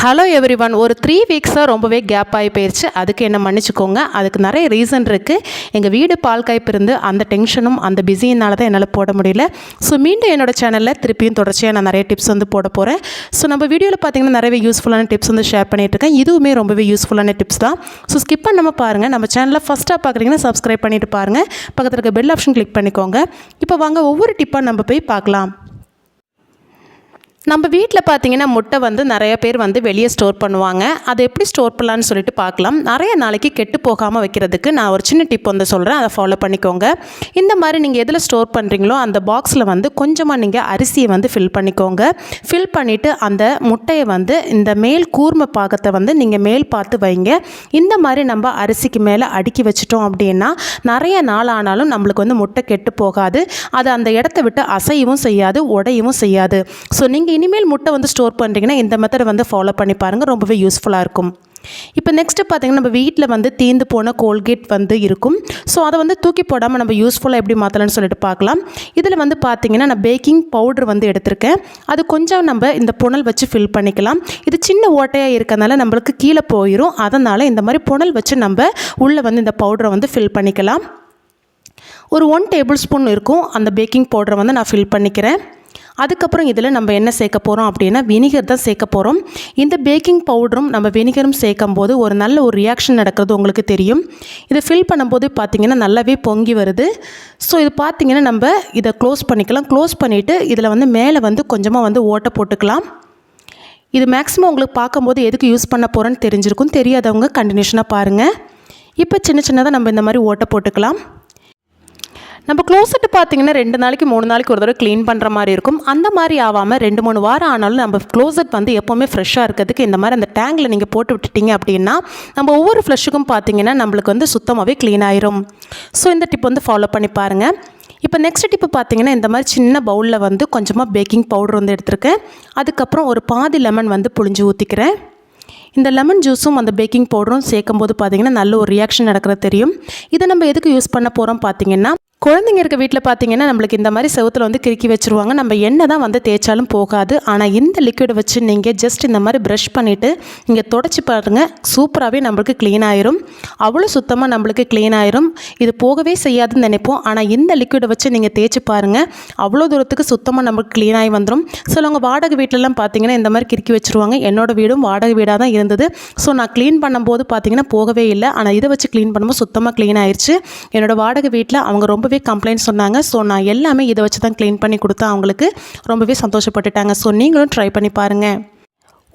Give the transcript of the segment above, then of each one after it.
Hello everyone ஒரு three வீக்ஸாக ரொம்பவே கேப் ஆகி போயிடுச்சு அதுக்கு என்ன மன்னிச்சுக்கோங்க. அதுக்கு நிறைய ரீசன் இருக்குது எங்கள் வீடு பால் காய்ப்பு இருந்து அந்த டென்ஷனும் அந்த பிஸியினால தான் என்னால் போட முடியல. ஸோ மீண்டும் என்னோட சேனலில் திருப்பியும் தொடர்ச்சியாக நான் நிறைய டிப்ஸ் வந்து போட போகிறேன் ஸோ நம்ம வீடியோவில் பார்த்திங்கன்னா நிறையவே யூஸ்ஃபுல்லான டிப்ஸ் வந்து ஷேர் பண்ணிட்டு இருக்கேன். இதுவுமே ரொம்பவே யூஸ்ஃபுல்லான டிப்ஸ் தான். ஸோ ஸ்கிப் பண்ணாமல் பாருங்கள் நம்ம சேனலில் ஃபஸ்ட்டாக பார்க்குறீங்கன்னா சப்ஸ்கிரைப் பண்ணிட்டு பாருங்கள் பக்கத்தில் இருக்க பெல் ஆப்ஷன் கிளிக் பண்ணிக்கோங்க. இப்போ வாங்க ஒவ்வொரு டிப்பாக நம்ம போய் பார்க்கலாம். நம்ம வீட்டில் பார்த்தீங்கன்னா முட்டை வந்து நிறைய பேர் வந்து வெளியே ஸ்டோர் பண்ணுவாங்க. அதை எப்படி ஸ்டோர் பண்ணலான்னு சொல்லிட்டு பார்க்கலாம் நிறைய நாளைக்கு கெட்டு போகாமல் வைக்கிறதுக்கு நான் ஒரு சின்ன டிப் வந்து சொல்கிறேன் அதை ஃபாலோ பண்ணிக்கோங்க. இந்த மாதிரி நீங்கள் எதில் ஸ்டோர் பண்ணுறீங்களோ அந்த பாக்ஸில் வந்து கொஞ்சமாக நீங்கள் அரிசியை வந்து ஃபில் பண்ணிக்கோங்க. ஃபில் பண்ணிவிட்டு அந்த முட்டையை வந்து இந்த மேல் கூர்ம பாகத்தை வந்து நீங்கள் மேல் பார்த்து வைங்க. இந்த மாதிரி நம்ம அரிசிக்கு மேலே அடுக்கி வச்சிட்டோம் அப்படின்னா நிறைய நாள் ஆனாலும் நம்மளுக்கு வந்து முட்டை கெட்டு போகாது. அது அந்த இடத்த விட்டு அசையவும் செய்யாது உடையவும் செய்யாது. ஸோ நீங்கள் இனிமேல் முட்டை வந்து ஸ்டோர் பண்ணுறீங்கன்னா இந்த மெத்தடை வந்து ஃபாலோ பண்ணி பாருங்கள் ரொம்பவே யூஸ்ஃபுல்லாக இருக்கும். இப்போ நெக்ஸ்ட்டு பார்த்தீங்கன்னா நம்ம வீட்டில் வந்து தீந்து போன கோல்கேட் வந்து இருக்கும். ஸோ அதை வந்து தூக்கி போடாமல் நம்ம யூஸ்ஃபுல்லாக எப்படி மாற்றலாம்னு சொல்லிட்டு பார்க்கலாம் இதில் வந்து பார்த்தீங்கன்னா நான் பேக்கிங் பவுடர் வந்து எடுத்திருக்கேன். அது கொஞ்சம் நம்ம இந்த புனல் வச்சு ஃபில் பண்ணிக்கலாம். இது சின்ன ஓட்டையாக இருக்கிறதுனால நம்மளுக்கு கீழே போயிடும் அதனால் இந்த மாதிரி புனல் வச்சு நம்ம உள்ளே வந்து இந்த பவுடரை வந்து ஃபில் பண்ணிக்கலாம். ஒரு ஒன் டேபிள் ஸ்பூன் இருக்கும். அந்த பேக்கிங் பவுடரை வந்து நான் ஃபில் பண்ணிக்கிறேன். அதுக்கப்புறம் இதில் நம்ம என்ன சேர்க்க போகிறோம் அப்படின்னா வினிகர் தான் சேர்க்க போகிறோம் இந்த பேக்கிங் பவுடரும் நம்ம வினிகரும் சேர்க்கும் போது ஒரு நல்ல ஒரு ரியாக்ஷன் நடக்கிறது உங்களுக்கு தெரியும். இதை ஃபில் பண்ணும்போது பார்த்திங்கன்னா நல்லாவே பொங்கி வருது. ஸோ இது பார்த்திங்கன்னா நம்ம இதை க்ளோஸ் பண்ணிக்கலாம். க்ளோஸ் பண்ணிவிட்டு இதில் வந்து மேலே வந்து கொஞ்சமாக வந்து ஓட்டை போட்டுக்கலாம். இது மேக்ஸிமம் உங்களுக்கு பார்க்கும்போது எதுக்கு யூஸ் பண்ண போகிறோன்னு தெரிஞ்சிருக்கும். தெரியாதவங்க கண்டினியூஷனாக பாருங்கள் இப்போ சின்ன சின்னதாக நம்ம இந்த மாதிரி ஓட்டை போட்டுக்கலாம். நம்ம க்ளோசெட்டு பார்த்தீங்கன்னா ரெண்டு நாளைக்கு மூணு நாளைக்கு ஒரு தடவை க்ளீன் பண்ணுற மாதிரி இருக்கும். அந்த மாதிரி ஆகாமல் ரெண்டு மூணு வாரம் ஆனாலும் நம்ம க்ளோசெட் வந்து எப்போவுமே ஃப்ரெஷ்ஷாக இருக்கிறதுக்கு இந்த மாதிரி அந்த டேங்கில் நீங்கள் போட்டு விட்டுட்டீங்க அப்படின்னா நம்ம ஒவ்வொரு ஃப்ளஷுக்கும் பார்த்தீங்கன்னா நம்மளுக்கு வந்து சுத்தமாகவே க்ளீன் ஆயிரும். ஸோ இந்த டிப் வந்து ஃபாலோ பண்ணி பாருங்கள் இப்போ நெக்ஸ்ட் டிப்பு பார்த்தீங்கன்னா இந்த மாதிரி சின்ன பவுலில் வந்து கொஞ்சமாக பேக்கிங் பவுடர் வந்து எடுத்திருக்கேன். அதுக்கப்புறம் ஒரு பாதி லெமன் வந்து புழிஞ்சு ஊற்றிக்கிறேன் இந்த லெமன் ஜூஸும் அந்த பேக்கிங் பவுடரும் சேர்க்கும் போது நல்ல ஒரு ரியாக்ஷன் நடக்கிறது தெரியும். இதை நம்ம எதுக்கு யூஸ் பண்ண போகிறோம் பார்த்தீங்கன்னா குழந்தைங்க இருக்க வீட்டில் பார்த்தீங்கன்னா நம்மளுக்கு இந்த மாதிரி செவத்தில் வந்து கிறுக்கி வச்சுருவாங்க. நம்ம என்ன தான் வந்து தேய்ச்சாலும் போகாது. ஆனால் இந்த லிக்விடை வச்சு நீங்கள் ஜஸ்ட் இந்த மாதிரி ப்ரஷ் பண்ணிவிட்டு நீங்கள் தொடச்சி பாருங்கள் சூப்பராகவே நம்மளுக்கு க்ளீன் ஆயிரும். அவ்வளோ சுத்தமாக நம்மளுக்கு க்ளீன் ஆயிரும். இது போகவே செய்யாதுன்னு நினைப்போம். ஆனால் இந்த லிக்விடை வச்சு நீங்கள் தேய்ச்சி பாருங்கள் அவ்வளோ தூரத்துக்கு சுத்தமாக நம்மளுக்கு க்ளீன் ஆகி வந்துடும் சிலவங்க வாடகை வீட்டிலலாம் பார்த்தீங்கன்னா இந்த மாதிரி கிறுக்கி வச்சுருவாங்க. என்னோடய வீடும் வாடகை வீடாக தான் இருந்தது. ஸோ நான் க்ளீன் பண்ணும்போது பார்த்தீங்கன்னா போகவே இல்லை. ஆனால் இதை வச்சு க்ளீன் பண்ணும்போது சுத்தமாக க்ளீன் ஆயிடுச்சு என்னோட வாடகை வீட்டில் அவங்க ரொம்ப ரொம்பவே கம்ப்ளைண்ட் சொன்னாங்க. ஸோ நான் எல்லாமே இதை வச்சு தான் க்ளீன் பண்ணி கொடுத்தேன் அவங்களுக்கு ரொம்பவே சந்தோஷப்பட்டுட்டாங்க. ஸோ நீங்களும் ட்ரை பண்ணி பாருங்கள்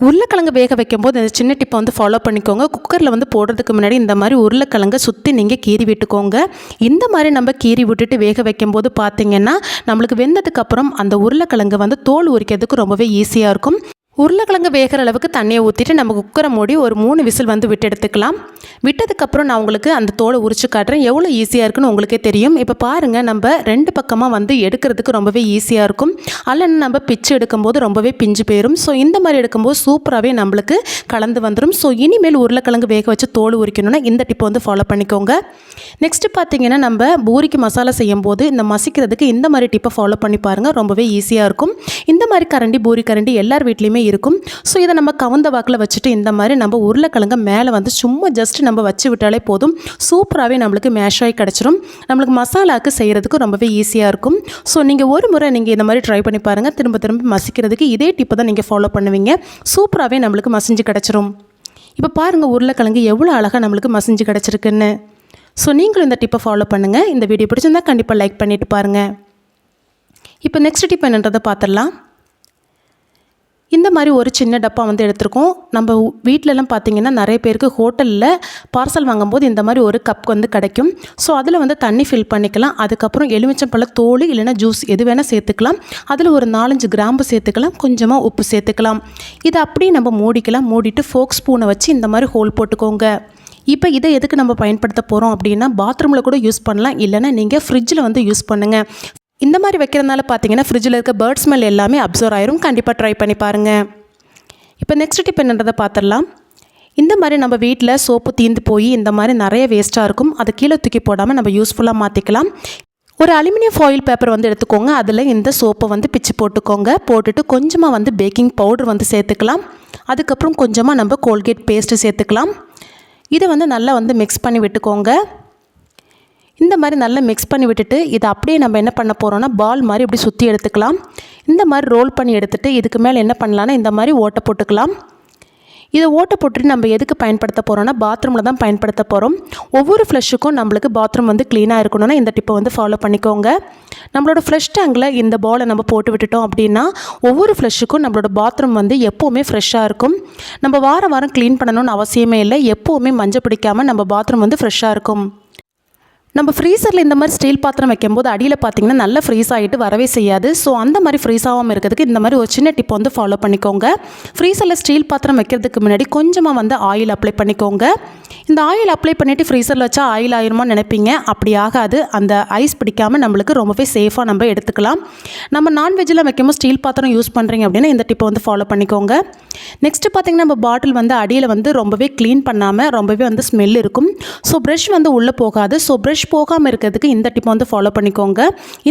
உருளைக்கிழங்கு வேக வைக்கும்போது இந்த சின்ன டிப்பை வந்து ஃபாலோ பண்ணிக்கோங்க. குக்கரில் வந்து போடுறதுக்கு முன்னாடி இந்த மாதிரி உருளைக்கிழங்கை சுற்றி நீங்கள் கீறி விட்டுக்கோங்க. இந்த மாதிரி நம்ம கீறி விட்டுட்டு வேக வைக்கும்போது பார்த்தீங்கன்னா நம்மளுக்கு வெந்ததுக்கப்புறம் அந்த உருளைக்கிழங்கு வந்து தோல் உரிக்கிறதுக்கு ரொம்பவே ஈஸியாக இருக்கும். உருளைக்கிழங்கு வேகிற அளவுக்கு தண்ணியை ஊற்றிட்டு நம்ம குக்கரை மூடி ஒரு மூணு விசில் வந்து விட்டு எடுத்துக்கலாம். விட்டதுக்கப்புறம் நான் உங்களுக்கு அந்த தோலை உரிச்சு காட்டுறேன். எவ்வளோ ஈஸியாக இருக்குன்னு உங்களுக்கே தெரியும். இப்போ பாருங்கள் நம்ம ரெண்டு பக்கமாக வந்து எடுக்கிறதுக்கு ரொம்பவே ஈஸியாக இருக்கும். அல்லனா நம்ம பிச்சு எடுக்கும்போது ரொம்பவே பிஞ்சு போயிடும் ஸோ இந்த மாதிரி எடுக்கும்போது சூப்பராகவே நம்மளுக்கு கலந்து வந்துடும் ஸோ இனிமேல் உருளைக்கிழங்கு வேக வச்சு தோல் உரிக்கணும்னா இந்த டிப்பை வந்து ஃபாலோ பண்ணிக்கோங்க. நெக்ஸ்ட்டு பார்த்தீங்கன்னா நம்ம பூரிக்கு மசாலா செய்யும் போது இந்த மசிக்கிறதுக்கு இந்த மாதிரி டிப்பை ஃபாலோ பண்ணி பாருங்கள் ரொம்பவே ஈஸியாக இருக்கும். இந்த மாதிரி கரண்டி பூரி கரண்டி எல்லார் வீட்லேயுமே இருக்கும். ஸோ இதை நம்ம கவுந்த வாக்கில் வச்சுட்டு இந்த மாதிரி நம்ம உருளைக்கிழங்கு மேலே வந்து சும்மா ஜஸ்ட் நம்ம வச்சு விட்டாலே போதும். சூப்பராகவே நம்மளுக்கு மேஷ் ஆகி கிடச்சிரும். நம்மளுக்கு மசாலாவுக்கு செய்கிறதுக்கு ரொம்பவே ஈஸியாக இருக்கும். ஸோ நீங்கள் ஒரு முறை நீங்கள் இந்த மாதிரி ட்ரை பண்ணி பாருங்கள் திரும்ப திரும்ப மசிக்கிறதுக்கு இதே டிப்பை தான் நீங்கள் ஃபாலோ பண்ணுவீங்க. சூப்பராகவே நம்மளுக்கு மசிஞ்சு கிடச்சிரும். இப்போ பாருங்கள் உருளைக்கிழங்கு எவ்வளோ அழகாக நம்மளுக்கு மசிஞ்சு கிடச்சிருக்குன்னு. ஸோ நீங்களும் இந்த டிப்பை ஃபாலோ பண்ணுங்கள் இந்த வீடியோ பிடிச்சிருந்தா கண்டிப்பாக லைக் பண்ணிவிட்டு பாருங்கள் இப்போ நெக்ஸ்ட் டிப் என்னன்றதை பார்த்துடலாம். இந்த மாதிரி ஒரு சின்ன டப்பா வந்து எடுத்திருக்கோம். நம்ம வீட்டிலலாம் பார்த்தீங்கன்னா நிறைய பேருக்கு ஹோட்டலில் பார்சல் வாங்கும்போது இந்த மாதிரி ஒரு கப் வந்து கிடைக்கும். ஸோ அதில் வந்து தண்ணி ஃபில் பண்ணிக்கலாம். அதுக்கப்புறம் எலுமிச்சம்பழ தோல் இல்லைன்னா ஜூஸ் எது வேணால் சேர்த்துக்கலாம். அதில் ஒரு நாலஞ்சு கிராம்பு சேர்த்துக்கலாம். கொஞ்சமாக உப்பு சேர்த்துக்கலாம். இதை அப்படியே நம்ம மூடிக்கலாம். மூடிட்டு ஃபோக் ஸ்பூனை வச்சு இந்த மாதிரி ஹோல் போட்டுக்கோங்க. இப்போ இதை எதுக்கு நம்ம பயன்படுத்த போகிறோம் அப்படின்னா பாத்ரூமில் கூட யூஸ் பண்ணலாம். இல்லைன்னா நீங்கள் ஃப்ரிட்ஜில் வந்து யூஸ் பண்ணுங்கள் இந்த மாதிரி வைக்கிறதுனால பார்த்தீங்கன்னா ஃப்ரிட்ஜில் இருக்க பேர்ட் ஸ்மெல் எல்லாமே அப்சர்வ் ஆயிரும். கண்டிப்பாக ட்ரை பண்ணி பாருங்கள் இப்போ நெக்ஸ்ட் டிப் என்னன்றதை பார்த்துடலாம் இந்த மாதிரி நம்ம வீட்டில் சோப்பு தீந்து போய் இந்த மாதிரி நிறைய வேஸ்ட்டாக இருக்கும். அதை கீழே தூக்கி போடாமல் நம்ம யூஸ்ஃபுல்லாக மாற்றிக்கலாம் ஒரு அலுமினியம் ஃபாயில் பேப்பர் வந்து எடுத்துக்கோங்க. அதில் இந்த சோப்பை வந்து பிச்சு போட்டுக்கோங்க. போட்டுட்டு கொஞ்சமாக வந்து பேக்கிங் பவுடர் வந்து சேர்த்துக்கலாம். அதுக்கப்புறம் கொஞ்சமாக நம்ம கோல்கேட் பேஸ்ட்டு சேர்த்துக்கலாம். இதை வந்து நல்லா வந்து மிக்ஸ் பண்ணி விட்டுக்கோங்க. இந்த மாதிரி நல்லா மிக்ஸ் பண்ணி விட்டுட்டு இதை அப்படியே நம்ம என்ன பண்ண போகிறோம்னா பால் மாதிரி இப்படி சுற்றி எடுத்துக்கலாம். இந்த மாதிரி ரோல் பண்ணி எடுத்துகிட்டு இதுக்கு மேலே என்ன பண்ணலான்னா இந்த மாதிரி ஓட்டை போட்டுக்கலாம். இதை ஓட்டை போட்டுட்டு நம்ம எதுக்கு பயன்படுத்த போகிறோம்னா பாத்ரூமில் தான் பயன்படுத்த போகிறோம் ஒவ்வொரு ஃப்ளஷுக்கும் நம்மளுக்கு பாத்ரூம் வந்து க்ளீனாக இருக்கணும்னா இந்த டிப்பை வந்து ஃபாலோ பண்ணிக்கோங்க. நம்மளோட ஃப்ளஷ் டேங்கில் இந்த பாலை நம்ம போட்டு விட்டுட்டோம் அப்படின்னா ஒவ்வொரு ஃப்ளஷுக்கும் நம்மளோட பாத்ரூம் வந்து எப்போவுமே ஃப்ரெஷ்ஷாக இருக்கும். நம்ம வாரம் வாரம் க்ளீன் பண்ணணும்னு அவசியமே இல்லை எப்போவுமே மஞ்சள் பிடிக்காமல் நம்ம பாத்ரூம் வந்து ஃப்ரெஷ்ஷாக இருக்கும். நம்ம ஃப்ரீசரில் இந்த மாதிரி ஸ்டீல் பாத்திரம் வைக்கும்போது அடியில் பார்த்தீங்கன்னா நல்லா ஃப்ரீஸ் ஆகிட்டு வரவே செய்யாது. ஸோ அந்த மாதிரி ஃப்ரீஸ் ஆகாமல் இருக்கிறதுக்கு இந்த மாதிரி ஒரு சின்ன டிப் வந்து ஃபாலோ பண்ணிக்கோங்க. ஃப்ரீசரில் ஸ்டீல் பாத்திரம் வைக்கிறதுக்கு முன்னாடி கொஞ்சமாக வந்து ஆயில் அப்ளை பண்ணிக்கோங்க. இந்த ஆயில் அப்ளை பண்ணிவிட்டு ஃப்ரீசரில் வச்சா ஆயில் ஆயிருமோ நினைப்பீங்க. அப்படி ஆகாது. அந்த ஐஸ் பிடிக்காமல் நம்மளுக்கு ரொம்பவே சேஃபாக நம்ம எடுத்துக்கலாம். நம்ம நான்வெஜ்ஜில் வைக்கும்போது ஸ்டீல் பாத்திரம் யூஸ் பண்ணுறீங்க அப்படின்னா இந்த டிப்பை வந்து ஃபாலோ பண்ணிக்கோங்க. நெக்ஸ்ட்டு பார்த்தீங்கன்னா நம்ம பாட்டில் வந்து அடியில் வந்து ரொம்பவே க்ளீன் பண்ணாமல் ரொம்பவே வந்து ஸ்மெல் இருக்கும். ஸோ ப்ரஷ் வந்து உள்ளே போகாது. ஸோ ப்ரஷ் போகாமல் இருக்கிறதுக்கு இந்த டிப்பை வந்து ஃபாலோ பண்ணிக்கோங்க.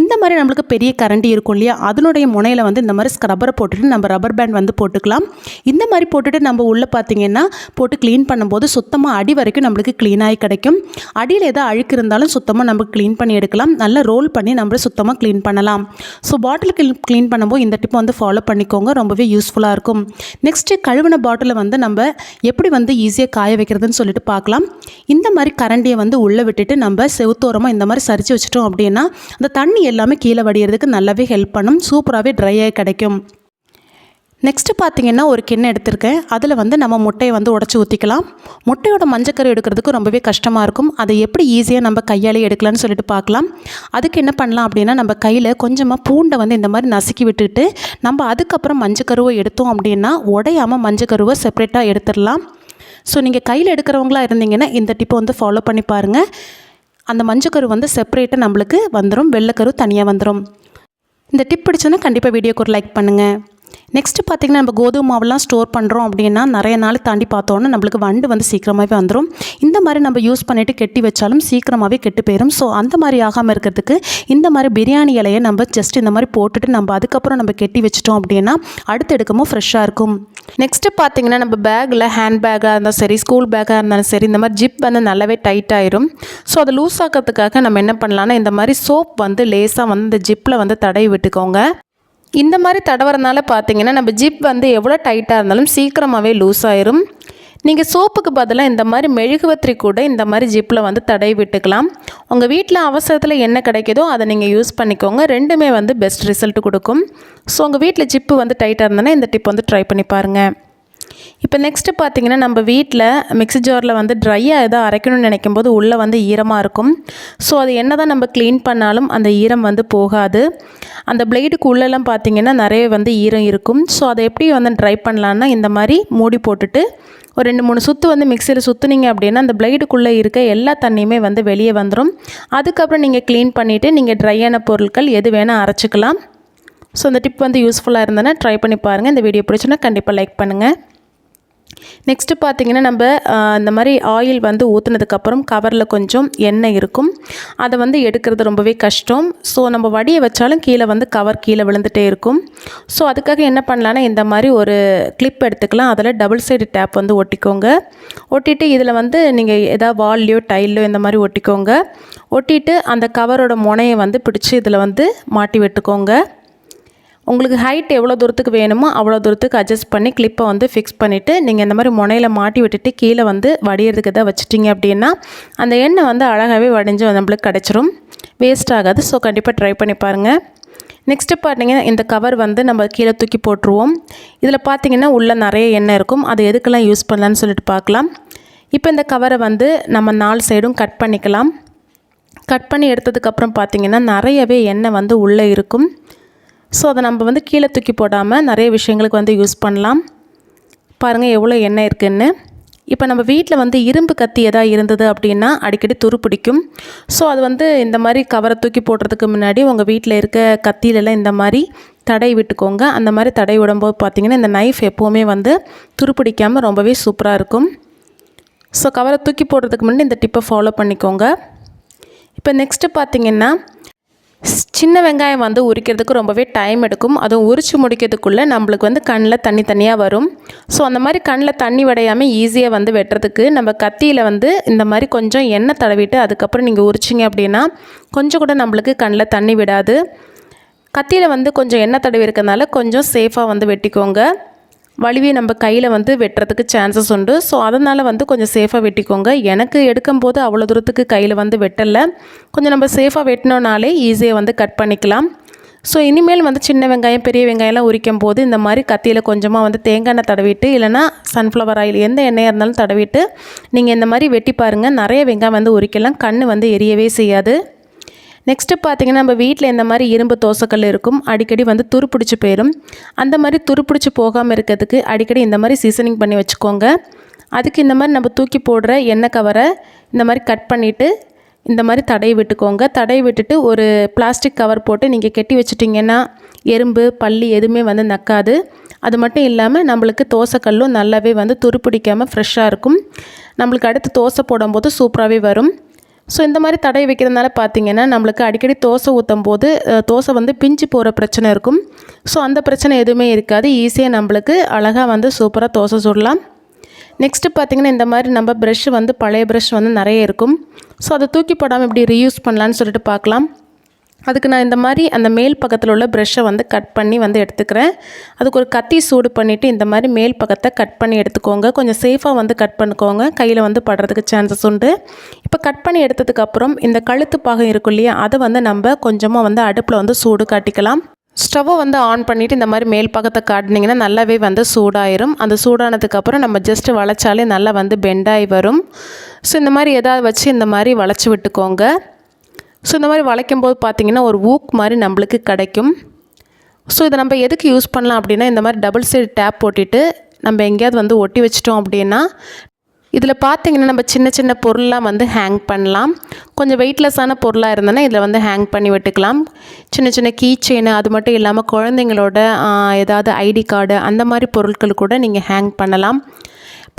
இந்த மாதிரி நம்மளுக்கு பெரிய கரண்டி இருக்கும் இல்லையா? அதனுடைய முனையில் வந்து இந்த மாதிரி ஸ்க்ரப்பரை போட்டுட்டு நம்ம ரப்பர் பேண்ட் வந்து போட்டுக்கலாம். இந்த மாதிரி போட்டுட்டு நம்ம உள்ளே பார்த்தீங்கன்னா போட்டு க்ளீன் பண்ணும்போது சுத்தமாக அடி வரைக்கும் நம்மளுக்கு க்ளீனாகி கிடைக்கும். அடியில் எதாவது அழுக்கு இருந்தாலும் சுத்தமாக நம்ம க்ளீன் பண்ணி எடுக்கலாம். நல்லா ரோல் பண்ணி நம்ம சுத்தமாக க்ளீன் பண்ணலாம். ஸோ பாட்டில் க்ளீன் பண்ணும்போது இந்த டிப்பை வந்து ஃபாலோ பண்ணிக்கோங்க. ரொம்பவே யூஸ்ஃபுல்லாக இருக்கும். நெக்ஸ்ட்டு கழுவின பாட்டிலை வந்து நம்ம எப்படி வந்து ஈஸியாக காய வைக்கிறதுன்னு சொல்லிட்டு பார்க்கலாம். இந்த மாதிரி கரண்டியை வந்து உள்ளே விட்டுட்டு நம்ம செவுத்தோரமாக இந்த மாதிரி சரிச்சு வச்சிட்டோம் அப்படின்னா அந்த தண்ணி எல்லாமே கீழே வடிகிறதுக்கு நல்லாவே ஹெல்ப் பண்ணும் சூப்பராகவே ட்ரையாக கிடைக்கும். நெக்ஸ்ட்டு பார்த்தீங்கன்னா ஒரு கிண்ணம் எடுத்திருக்கேன். அதில் வந்து நம்ம முட்டையை வந்து உடச்சி ஊற்றிக்கலாம் முட்டையோட மஞ்சக்கறி எடுக்கிறதுக்கு ரொம்பவே கஷ்டமாக இருக்கும். அதை எப்படி ஈஸியாக நம்ம கையாலே எடுக்கலாம்னு சொல்லிட்டு பார்க்கலாம் அதுக்கு என்ன பண்ணலாம் அப்படின்னா நம்ம கையில் கொஞ்சமாக பூண்டை வந்து இந்த மாதிரி நசுக்கி விட்டுட்டு நம்ம அதுக்கப்புறம் மஞ்சக்கருவை எடுத்தோம் அப்படின்னா உடையாமல் மஞ்சக்கருவை செப்பரேட்டாக எடுத்துடலாம். ஸோ நீங்கள் கையில் எடுக்கிறவங்களா இருந்தீங்கன்னா இந்த டிப்பை வந்து ஃபாலோ பண்ணி பாருங்கள் அந்த மஞ்சக்கரு வந்து செப்பரேட்டாக நம்மளுக்கு வந்துடும் வெள்ளைக்கரு தனியாக வந்துடும் இந்த டிப் பிடிச்சோன்னா கண்டிப்பாக வீடியோக்கு ஒரு லைக் பண்ணுங்கள் நெக்ஸ்ட்டு பார்த்திங்கன்னா நம்ம கோதுமை மாவுலாம் ஸ்டோர் பண்ணுறோம் அப்படின்னா நிறைய நாள் தாண்டி பார்த்தோன்னா நம்மளுக்கு வண்டு வந்து சீக்கிரமாகவே வந்துடும் இந்த மாதிரி நம்ம யூஸ் பண்ணிவிட்டு கெட்டி வச்சாலும் சீக்கிரமாகவே கெட்டு போயிடும் ஸோ அந்த மாதிரி ஆகாமல் இருக்கிறதுக்கு இந்த மாதிரி பிரியாணி இலையை நம்ம ஜஸ்ட் இந்த மாதிரி போட்டுட்டு நம்ம அதுக்கப்புறம் நம்ம கெட்டி வச்சிட்டோம் அப்படின்னா அடுத்து எடுக்கமும் ஃப்ரெஷ்ஷாக இருக்கும். நெக்ஸ்ட்டு பார்த்தீங்கன்னா நம்ம பேக்கில் ஹேண்ட் பேக்காக இருந்தாலும் சரி ஸ்கூல் பேக்காக இருந்தாலும் சரி இந்த மாதிரி ஜிப் வந்து நல்லாவே டைட் ஆயிரும். ஸோ அதை லூஸ் ஆக்கிறதுக்காக நம்ம என்ன பண்ணலான்னா இந்த மாதிரி சோப் வந்து லேசாக வந்து இந்த ஜிப்பில் வந்து தடவி விட்டுக்கோங்க. இந்த மாதிரி தடவறனால பார்த்தீங்கன்னா நம்ம ஜிப் வந்து எவ்வளோ டைட்டாக இருந்தாலும் சீக்கிரமாகவே லூஸ் ஆயிரும். நீங்கள் சோப்புக்கு பதிலாக இந்த மாதிரி மெழுகுவத்திரி கூட இந்த மாதிரி ஜிப்பில் வந்து தடவி விட்டுக்கலாம். உங்கள் வீட்டில் அவசரத்தில் என்ன கிடைக்குதோ அதை நீங்கள் யூஸ் பண்ணிக்கோங்க. ரெண்டுமே வந்து பெஸ்ட் ரிசல்ட் கொடுக்கும். ஸோ உங்கள் வீட்டில் ஜிப்பு வந்து டைட்டாக இருந்ததுன்னா இந்த டிப் வந்து ட்ரை பண்ணி பாருங்கள் இப்போ நெக்ஸ்ட்டு பார்த்தீங்கன்னா நம்ம வீட்டில் மிக்ஸி ஜாரில் வந்து ட்ரையாக எதாவது அரைக்கணும்னு நினைக்கும் போது உள்ளே வந்து ஈரமாக இருக்கும். ஸோ அது என்ன தான் நம்ம க்ளீன் பண்ணாலும் அந்த ஈரம் வந்து போகாது. அந்த பிளேடுக்கு உள்ளெல்லாம் பார்த்தீங்கன்னா நிறைய வந்து ஈரம் இருக்கும். ஸோ அதை எப்படி வந்து ட்ரை பண்ணலான்னா இந்த மாதிரி மூடி போட்டுட்டு ஒரு ரெண்டு மூணு சுற்று வந்து மிக்சியில் சுற்றுனீங்க அப்படின்னா அந்த பிளேடுக்குள்ளே இருக்க எல்லா தண்ணியுமே வந்து வெளியே வந்துடும் அதுக்கப்புறம் நீங்கள் க்ளீன் பண்ணிவிட்டு நீங்கள் ட்ரையான பொருட்கள் எது வேணால் அரைச்சிக்கலாம். ஸோ அந்த டிப் வந்து யூஸ்ஃபுல்லாக இருந்ததுன்னா ட்ரை பண்ணி பாருங்கள் இந்த வீடியோ பிடிச்சுன்னா கண்டிப்பாக லைக் பண்ணுங்கள் நெக்ஸ்ட்டு பார்த்தீங்கன்னா நம்ம இந்த மாதிரி ஆயில் வந்து ஊற்றுனதுக்கப்புறம் கவரில் கொஞ்சம் எண்ணெய் இருக்கும். அதை வந்து எடுக்கிறது ரொம்பவே கஷ்டம். ஸோ நம்ம வடியை வச்சாலும் கீழே வந்து கவர் கீழே விழுந்துகிட்டே இருக்கும். ஸோ அதுக்காக என்ன பண்ணலான்னா இந்த மாதிரி ஒரு கிளிப் எடுத்துக்கலாம். அதில் டபுள் சைடு டேப் வந்து ஒட்டிக்கோங்க. ஒட்டிட்டு இதில் வந்து நீங்கள் எதாவது வால்லையோ டைல்லையோ இந்த மாதிரி ஒட்டிக்கோங்க. ஒட்டிட்டு அந்த கவரோட முனையை வந்து பிடிச்சி இதில் வந்து மாட்டி விட்டுக்கோங்க. உங்களுக்கு ஹைட் எவ்வளோ தூரத்துக்கு வேணுமோ அவ்வளோ தூரத்துக்கு அட்ஜஸ்ட் பண்ணி கிளிப்பை வந்து ஃபிக்ஸ் பண்ணிவிட்டு நீங்கள் இந்த மாதிரி முனையில் மாட்டி விட்டுட்டு கீழே வந்து வடிகிறதுக்கு தான் வச்சிட்டிங்க அப்படின்னா அந்த எண்ணெய் வந்து அழகாகவே வடிஞ்சு நம்மளுக்கு கிடச்சிரும். வேஸ்ட் ஆகாது. ஸோ கண்டிப்பாக ட்ரை பண்ணி பாருங்கள் நெக்ஸ்ட்டு பார்த்தீங்கன்னா இந்த கவர் வந்து நம்ம கீழே தூக்கி போட்டுருவோம். இதில் பார்த்தீங்கன்னா உள்ளே நிறைய எண்ணெய் இருக்கும். அது எதுக்கெல்லாம் யூஸ் பண்ணலான்னு சொல்லிட்டு பார்க்கலாம். இப்போ இந்த கவரை வந்து நம்ம நாலு சைடும் கட் பண்ணிக்கலாம். கட் பண்ணி எடுத்ததுக்கப்புறம் பார்த்தீங்கன்னா நிறையவே எண்ணெய் வந்து உள்ளே இருக்கும். ஸோ அதை நம்ம வந்து கீழே தூக்கி போடாமல் நிறைய விஷயங்களுக்கு வந்து யூஸ் பண்ணலாம். பாருங்கள் எவ்வளோ எண்ணெய் இருக்குதுன்னு இப்போ நம்ம வீட்டில் வந்து இரும்பு கத்தி எதாவது இருந்தது அப்படின்னா அடிக்கடி துரு பிடிக்கும். ஸோ அது வந்து இந்த மாதிரி கவரை தூக்கி போடுறதுக்கு முன்னாடி உங்கள் வீட்டில் இருக்க கத்தியிலலாம் இந்த மாதிரி தடை விட்டுக்கோங்க. அந்த மாதிரி தடை விடும்போது பார்த்தீங்கன்னா இந்த நைஃப் எப்போவுமே வந்து துரு பிடிக்காமல் ரொம்பவே சூப்பராக இருக்கும். ஸோ கவரை தூக்கி போடுறதுக்கு முன்னாடி இந்த டிப்பை ஃபாலோ பண்ணிக்கோங்க. இப்போ நெக்ஸ்ட்டு பார்த்தீங்கன்னா சின்ன வெங்காயம் வந்து உரிக்கிறதுக்கு ரொம்பவே டைம் எடுக்கும். அதுவும் உரித்து முடிக்கிறதுக்குள்ளே நம்மளுக்கு வந்து கண்ணில் தண்ணி தனியாக வரும். ஸோ அந்த மாதிரி கண்ணில் தண்ணி வடையாமல் ஈஸியாக வந்து வெட்டுறதுக்கு நம்ம கத்தியில் வந்து இந்த மாதிரி கொஞ்சம் எண்ணெய் தடவிட்டு அதுக்கப்புறம் நீங்கள் உரிச்சிங்க அப்படின்னா கொஞ்சம் கூட நம்மளுக்கு கண்ணில் தண்ணி விடாது. கத்தியில் வந்து கொஞ்சம் எண்ணெய் தடவி இருக்கிறதுனால கொஞ்சம் சேஃபாக வந்து வெட்டிக்கோங்க. வலிவி நம்ம கையில் வந்து வெட்டுறதுக்கு சான்சஸ் உண்டு. ஸோ அதனால் வந்து கொஞ்சம் சேஃபாக வெட்டிக்கோங்க. எனக்கு எடுக்கும்போது அவ்வளோ தூரத்துக்கு கையில் வந்து வெட்டலை. கொஞ்சம் நம்ம சேஃபாக வெட்டினோனாலே ஈஸியாக வந்து கட் பண்ணிக்கலாம். ஸோ இனிமேல் வந்து சின்ன வெங்காயம் பெரிய வெங்காயம்லாம் உரிக்கும் போது இந்த மாதிரி கத்தியில் கொஞ்சமாக வந்து தேங்காய் எண்ணெய் தடவிட்டு இல்லைனா சன்ஃப்ளவர் ஆயில் எந்த எண்ணெயாக இருந்தாலும் தடவிட்டு நீங்கள் இந்த மாதிரி வெட்டி பாருங்கள் நிறைய வெங்காயம் வந்து உரிக்கலாம். கண் வந்து எரியவே செய்யாது. நெக்ஸ்ட்டு பார்த்தீங்கன்னா நம்ம வீட்டில் இந்த மாதிரி இரும்பு தோசைக்கல் இருக்கும். அடிக்கடி வந்து துருப்பிடிச்சு போயிடும் அந்த மாதிரி துருப்பிடிச்சு போகாமல் இருக்கிறதுக்கு அடிக்கடி இந்த மாதிரி சீசனிங் பண்ணி வச்சுக்கோங்க. அதுக்கு இந்த மாதிரி நம்ம தூக்கி போடுற எண்ணெய் கவரை இந்த மாதிரி கட் பண்ணிவிட்டு இந்த மாதிரி தடவி விட்டுக்கோங்க. தடவி விட்டுட்டு ஒரு பிளாஸ்டிக் கவர் போட்டு நீங்கள் கெட்டி வச்சிட்டிங்கன்னா எறும்பு பல்லி எதுவுமே வந்து நக்காது. அது மட்டும் இல்லாமல் நம்மளுக்கு தோசைக்கல்லும் நல்லாவே வந்து துருப்பிடிக்காமல் ஃப்ரெஷ்ஷாக இருக்கும். நம்மளுக்கு அடுத்து தோசை போடும்போது சூப்பராகவே வரும். ஸோ இந்த மாதிரி தடவி வைக்கிறதுனால பார்த்தீங்கன்னா நம்மளுக்கு அடிக்கடி தோசை ஊற்றும் போது தோசை வந்து பிஞ்சு போகிற பிரச்சனை இருக்கும். ஸோ அந்த பிரச்சனை எதுவுமே இருக்காது. ஈஸியாக நம்மளுக்கு அழகாக வந்து சூப்பராக தோசை சுடலாம். நெக்ஸ்ட்டு பார்த்தீங்கன்னா இந்த மாதிரி நம்ம ப்ரெஷ் வந்து பழைய ப்ரஷ் வந்து நிறைய இருக்கும். ஸோ அதை தூக்கி போடாமல் இப்படி ரீயூஸ் பண்ணலான்னு சொல்லிட்டு பார்க்கலாம் அதுக்கு நான் இந்த மாதிரி அந்த மேல் பக்கத்தில் உள்ள ப்ரெஷ்ஷை வந்து கட் பண்ணி வந்து எடுத்துக்கிறேன். அதுக்கு ஒரு கத்தி சூடு பண்ணிவிட்டு இந்த மாதிரி மேல் பக்கத்தை கட் பண்ணி எடுத்துக்கோங்க. கொஞ்சம் சேஃபாக வந்து கட் பண்ணிக்கோங்க. கையில் வந்து படுறதுக்கு சான்சஸ் உண்டு. இப்போ கட் பண்ணி எடுத்ததுக்கப்புறம் இந்த கழுத்து பாகம் இருக்கும் இல்லையா அதை வந்து நம்ம கொஞ்சமாக வந்து அடுப்பில் வந்து சூடு காட்டிக்கலாம். ஸ்டவ்வை வந்து ஆன் பண்ணிவிட்டு இந்த மாதிரி மேல் பக்கத்தை காட்டினீங்கன்னா நல்லாவே வந்து சூடாயிரும். அந்த சூடானதுக்கப்புறம் நம்ம ஜஸ்ட்டு வளைச்சாலே நல்லா வந்து பெண்டாகி வரும். ஸோ இந்த மாதிரி எதாவது வச்சு இந்த மாதிரி வளைச்சி விட்டுக்கோங்க. ஸோ இந்த மாதிரி வளைக்கும் போது பார்த்தீங்கன்னா ஒரு ஊக் மாதிரி நம்மளுக்கு கிடைக்கும். ஸோ இதை நம்ம எதுக்கு யூஸ் பண்ணலாம் அப்படின்னா இந்த மாதிரி டபுள் சைடு டேப் போட்டுட்டு நம்ம எங்கேயாவது வந்து ஒட்டி வச்சிட்டோம் அப்படின்னா இதில் பார்த்தீங்கன்னா நம்ம சின்ன சின்ன பொருள்லாம் வந்து ஹேங் பண்ணலாம். கொஞ்சம் வெயிட்லெஸ்ஸான பொருளாக இருந்ததுன்னா இதில் வந்து ஹேங் பண்ணி விட்டுக்கலாம். சின்ன சின்ன கீ செயின் அது மட்டும் இல்லாமல் குழந்தைங்களோட ஏதாவது ஐடி கார்டு அந்த மாதிரி பொருட்கள் கூட நீங்கள் ஹேங் பண்ணலாம்.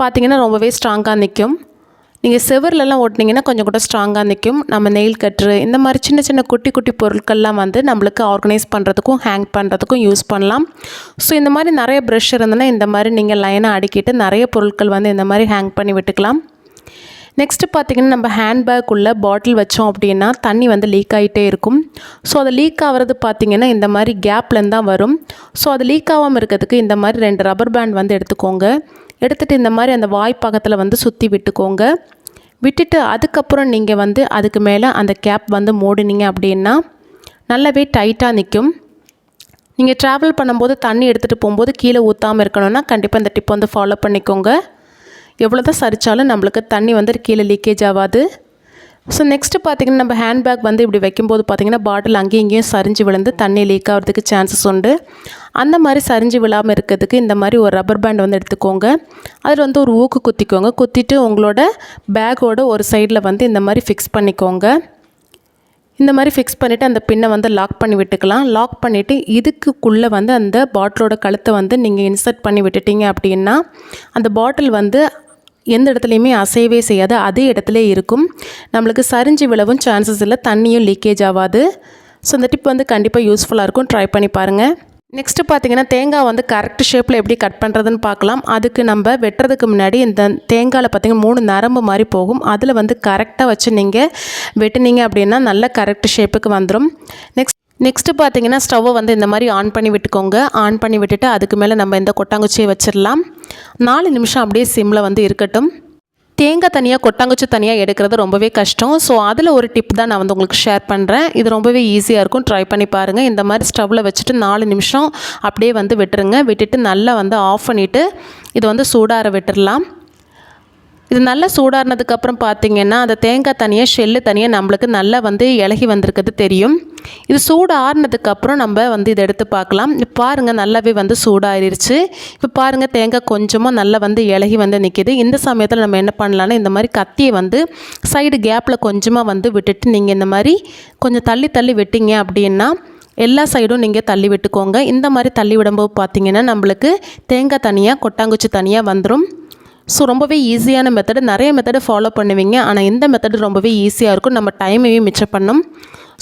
பார்த்தீங்கன்னா ரொம்பவே ஸ்ட்ராங்காக நிற்கும். நீங்கள் செவர்லலாம் ஓட்டினீங்கன்னா கொஞ்சம் கூட ஸ்ட்ராங்காக நிற்கும் நம்ம நெயில் கட்ரு இந்த மாதிரி சின்ன சின்ன குட்டி குட்டி பொருட்கள்லாம் வந்து நம்மளுக்கு ஆர்கனைஸ் பண்ணுறதுக்கும் ஹேங் பண்ணுறதுக்கும் யூஸ் பண்ணலாம். ஸோ இந்த மாதிரி நிறைய ப்ரஷ் இருந்ததுன்னா இந்த மாதிரி நீங்கள் லைனாக அடுக்கிட்டு நிறைய பொருட்கள் வந்து இந்த மாதிரி ஹேங் பண்ணி விட்டுக்கலாம். நெக்ஸ்ட்டு பார்த்தீங்கன்னா நம்ம ஹேண்ட்பேக் உள்ள பாட்டில் வச்சோம் அப்படின்னா தண்ணி வந்து லீக் ஆகிட்டே இருக்கும். ஸோ அது லீக் ஆகிறது பார்த்தீங்கன்னா இந்த மாதிரி கேப்லேருந்து தான் வரும். ஸோ அது லீக் ஆகாமல் இருக்கிறதுக்கு இந்த மாதிரி ரெண்டு ரப்பர் பேண்ட் வந்து எடுத்துக்கோங்க. எடுத்துகிட்டு இந்த மாதிரி அந்த வாய் பக்கத்தில் வந்து சுற்றி விட்டுக்கோங்க. விட்டுட்டு அதுக்கப்புறம் நீங்கள் வந்து அதுக்கு மேலே அந்த கேப் வந்து மூடினீங்க அப்படின்னா நல்லாவே டைட்டாக நிற்கும் நீங்கள் ட்ராவல் பண்ணும்போது தண்ணி எடுத்துகிட்டு போகும்போது கீழே ஊற்றாமல் இருக்கணும்னா கண்டிப்பாக இந்த டிப் வந்து ஃபாலோ பண்ணிக்கோங்க. எவ்வளோ தான் சரிச்சாலும் நம்மளுக்கு தண்ணி வந்து கீழே லீக்கேஜ் ஆகாது. ஸோ நெக்ஸ்ட்டு பார்த்தீங்கன்னா நம்ம ஹேண்ட்பேக் வந்து இப்படி வைக்கும்போது பார்த்திங்கன்னா பாட்டில் அங்கேயும் இங்கேயும் சரிஞ்சு விழுந்து தண்ணி லீக் ஆகிறதுக்கு சான்சஸ் உண்டு. அந்த மாதிரி சரிஞ்சு விழாமல் இருக்கிறதுக்கு இந்த மாதிரி ஒரு ரப்பர் பேண்ட் வந்து எடுத்துக்கோங்க. அதில் வந்து ஒரு ஊக்கு குத்திக்கோங்க. குத்திட்டு உங்களோட பேக்கோட ஒரு சைடில் வந்து இந்த மாதிரி ஃபிக்ஸ் பண்ணிக்கோங்க. இந்த மாதிரி ஃபிக்ஸ் பண்ணிவிட்டு அந்த பின்னை வந்து லாக் பண்ணி விட்டுக்கலாம். லாக் பண்ணிவிட்டு இதுக்குள்ளே வந்து அந்த பாட்டிலோட கழுத்தை வந்து நீங்கள் இன்சர்ட் பண்ணி விட்டுட்டீங்க அப்படின்னா அந்த பாட்டில் வந்து எந்த இடத்துலையுமே அசையவே செய்யாது. அதே இடத்துல இருக்கும். நம்மளுக்கு சரிஞ்சு விழவும் சான்சஸ் இல்லை. தண்ணியும் லீக்கேஜ் ஆகாது. ஸோ இந்த டிப் வந்து கண்டிப்பாக யூஸ்ஃபுல்லாக இருக்கும். ட்ரை பண்ணி பாருங்கள் நெக்ஸ்ட்டு பார்த்தீங்கன்னா தேங்காய் வந்து கரெக்ட் ஷேப்பில் எப்படி கட் பண்ணுறதுன்னு பார்க்கலாம். அதுக்கு நம்ம வெட்டுறதுக்கு முன்னாடி இந்த தேங்காயில் பார்த்தீங்கன்னா மூணு நரம்பு மாதிரி போகும். அதில் வந்து கரெக்டாக வச்சு நீங்கள் வெட்டுனீங்க அப்படின்னா நல்ல கரெக்ட் ஷேப்புக்கு வந்துடும் நெக்ஸ்ட் நெக்ஸ்ட்டு பார்த்தீங்கன்னா ஸ்டவ்வை வந்து இந்த மாதிரி ஆன் பண்ணி விட்டுக்கோங்க. ஆன் பண்ணி விட்டுட்டு அதுக்கு மேலே நம்ம இந்த கொட்டாங்குச்சியை வச்சிடலாம். நாலு நிமிஷம் அப்படியே சிம்மில் வந்து இருக்கட்டும். தேங்காய் தனியாக கொட்டாங்குச்சி தனியாக எடுக்கிறது ரொம்பவே கஷ்டம். ஸோ அதில் ஒரு டிப் தான் நான் வந்து உங்களுக்கு ஷேர் பண்ணுறேன் இது ரொம்பவே ஈஸியாக இருக்கும். ட்ரை பண்ணி பாருங்கள் இந்த மாதிரி ஸ்டவ்வில் வச்சுட்டு நாலு நிமிஷம் அப்படியே வந்து விட்டுருங்க. விட்டுட்டு நல்லா வந்து ஆஃப் பண்ணிவிட்டு இது வந்து சூடார விட்டுடலாம். இது நல்லா சூடாறினதுக்கப்புறம் பார்த்தீங்கன்னா அந்த தேங்காய் தனியாக ஷெல்லு தனியாக நம்மளுக்கு நல்லா வந்து இலகி வந்திருக்கிறது தெரியும். இது சூடு ஆறுனதுக்கப்புறம் நம்ம வந்து இதை எடுத்து பார்க்கலாம். இப்போ பாருங்கள் நல்லாவே வந்து சூடாயிருச்சு. இப்போ பாருங்கள் தேங்காய் கொஞ்சமாக நல்லா வந்து இலகி வந்து நிற்கிது இந்த சமயத்தில் நம்ம என்ன பண்ணலான்னா இந்த மாதிரி கத்தியை வந்து சைடு கேப்பில் கொஞ்சமாக வந்து விட்டுட்டு நீங்கள் இந்த மாதிரி கொஞ்சம் தள்ளி தள்ளி விட்டீங்க அப்படின்னா எல்லா சைடும் நீங்கள் தள்ளி விட்டுக்கோங்க. இந்த மாதிரி தள்ளி விடும்போது பார்த்தீங்கன்னா நம்மளுக்கு தேங்காய் தனியாக கொட்டாங்குச்சி தனியாக வந்துடும் ஸோ ரொம்பவே ஈஸியான மெத்தடு நிறைய மெத்தடு ஃபாலோ பண்ணுவீங்க. ஆனால் இந்த மெத்தடு ரொம்பவே ஈஸியாக இருக்கும். நம்ம டைமையும் மிச்சம் பண்ணும்.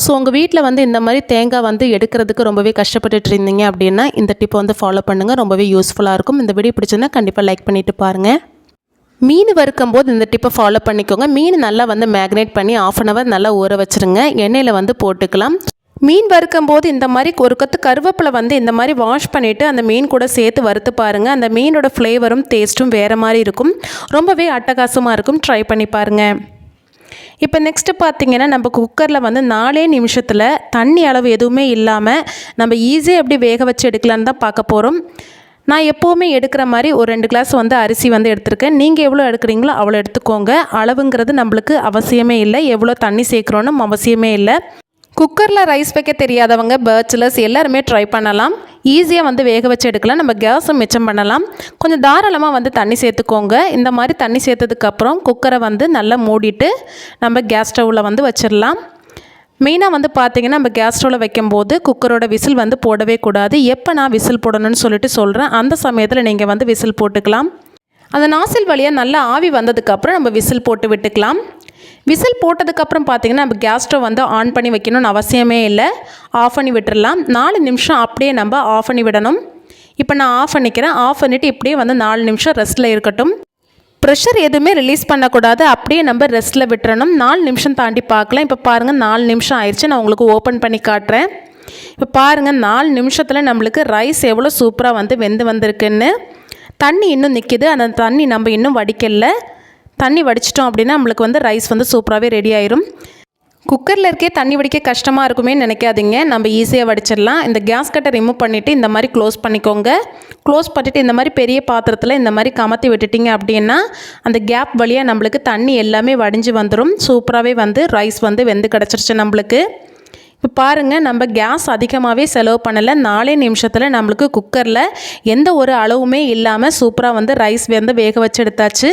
ஸோ உங்கள் வீட்டில் வந்து இந்த மாதிரி தேங்காய் வந்து எடுக்கிறதுக்கு ரொம்பவே கஷ்டப்பட்டுட்டு இருந்தீங்க அப்படின்னா இந்த டிப்பை வந்து ஃபாலோ பண்ணுங்கள் ரொம்பவே யூஸ்ஃபுல்லாக இருக்கும். இந்த வீடியோ பிடிச்சிருந்தா கண்டிப்பாக லைக் பண்ணிவிட்டு பாருங்கள் மீன் வறுக்கும் போது இந்த டிப்பை ஃபாலோ பண்ணிக்கோங்க. மீன் நல்லா வந்து மேக்னேட் பண்ணி ஆஃப் அன் ஹவர் நல்லா ஊற வச்சுருங்க. எண்ணெயில் வந்து போட்டுக்கலாம். மீன் வறுக்கும் போது இந்த மாதிரி ஒரு கத்து கருவேப்பிலை வந்து இந்த மாதிரி வாஷ் பண்ணிவிட்டு அந்த மீன் கூட சேர்த்து வறுத்து பாருங்கள் அந்த மீனோட ஃப்ளேவரும் டேஸ்ட்டும் வேறு மாதிரி இருக்கும். ரொம்பவே அட்டகாசமாக இருக்கும். ட்ரை பண்ணி பாருங்கள் இப்போ நெக்ஸ்ட்டு பார்த்தீங்கன்னா நம்ம குக்கரில் வந்து நாலே நிமிஷத்தில் தண்ணி அளவு எதுவுமே இல்லாமல் நம்ம ஈஸியாக எப்படி வேக வச்சு எடுக்கலான்னு தான் பார்க்க போகிறோம் நான் எப்போவுமே எடுக்கிற மாதிரி ஒரு ரெண்டு கிளாஸ் வந்து அரிசி வந்து எடுத்திருக்கேன். நீங்கள் எவ்வளோ எடுக்கிறீங்களோ அவ்வளோ எடுத்துக்கோங்க. அளவுங்கிறது நம்மளுக்கு அவசியமே இல்லை. எவ்வளோ தண்ணி சேர்க்குறோன்னு அவசியமே இல்லை. குக்கரில் ரைஸ் வைக்க தெரியாதவங்க பேச்சுலர்ஸ் எல்லாருமே ட்ரை பண்ணலாம். ஈஸியாக வந்து வேக வச்சு எடுக்கலாம். நம்ம கேஸும் மிச்சம் பண்ணலாம். கொஞ்சம் தாராளமாக வந்து தண்ணி சேர்த்துக்கோங்க. இந்த மாதிரி தண்ணி சேர்த்ததுக்கப்புறம் குக்கரை வந்து நல்லா மூடிட்டு நம்ம கேஸ் ஸ்டவ்வில் வந்து வச்சிடலாம் மெயினாக வந்து பார்த்தீங்கன்னா நம்ம கேஸ் ஸ்டவ்வில் வைக்கும்போது குக்கரோட விசில் வந்து போடவே கூடாது. எப்போ நான் விசில் போடணும்னு சொல்லிட்டு சொல்கிறேன் அந்த சமயத்தில் நீங்கள் வந்து விசில் போட்டுக்கலாம். அந்த நாசில் வழியாக நல்லா ஆவி வந்ததுக்கப்புறம் நம்ம விசில் போட்டு விட்டுக்கலாம். விசில் போட்டதுக்கப்புறம் பார்த்தீங்கன்னா நம்ம கேஸ் ஸ்டவ் வந்து ஆன் பண்ணி வைக்கணும்னு அவசியமே இல்லை. ஆஃப் பண்ணி விட்டுடலாம் நாலு நிமிஷம் அப்படியே நம்ம ஆஃப் பண்ணி விடணும். இப்போ நான் ஆஃப் பண்ணிக்கிறேன். ஆஃப் பண்ணிவிட்டு இப்படியே வந்து நாலு நிமிஷம் ரெஸ்ட்டில் இருக்கட்டும். ப்ரெஷர் எதுவுமே ரிலீஸ் பண்ணக்கூடாது. அப்படியே நம்ம ரெஸ்ட்டில் விட்டுறணும். நாலு நிமிஷம் தாண்டி பார்க்கலாம். இப்போ பாருங்கள் நாலு நிமிஷம் ஆயிடுச்சு. நான் உங்களுக்கு ஓப்பன் பண்ணி காட்டுறேன். இப்போ பாருங்கள் நாலு நிமிஷத்தில் நம்மளுக்கு ரைஸ் எவ்வளோ சூப்பராக வந்து வெந்து வந்திருக்குன்னு. தண்ணி இன்னும் நிற்கிது அந்த தண்ணி நம்ம இன்னும் வடிக்கல. தண்ணி வடிச்சிட்டோம் அப்படின்னா நம்மளுக்கு வந்து ரைஸ் வந்து சூப்பராகவே ரெடி ஆயிரும். குக்கரில் இருக்கே தண்ணி வடிக்க கஷ்டமாக இருக்குமே நினைக்காதீங்க. நம்ம ஈஸியாக வடிச்சிடலாம். இந்த கேஸ் கட்டை ரிமூவ் பண்ணிவிட்டு இந்த மாதிரி க்ளோஸ் பண்ணிக்கோங்க. க்ளோஸ் பண்ணிவிட்டு இந்த மாதிரி பெரிய பாத்திரத்தில் இந்த மாதிரி கமத்தி விட்டுட்டிங்க அப்படின்னா அந்த கேப் வழியாக நம்மளுக்கு தண்ணி எல்லாமே வடிஞ்சு வந்துடும் சூப்பராகவே வந்து ரைஸ் வந்து வெந்து கிடச்சிருச்சு நம்மளுக்கு. இப்போ பாருங்கள் நம்ம கேஸ் அதிகமாகவே செலவு பண்ணலை. நாலே நிமிஷத்தில் நம்மளுக்கு குக்கரில் எந்த ஒரு அளவுமே இல்லாமல் சூப்பராக வந்து ரைஸ் வந்து வேக வச்சு எடுத்தாச்சு.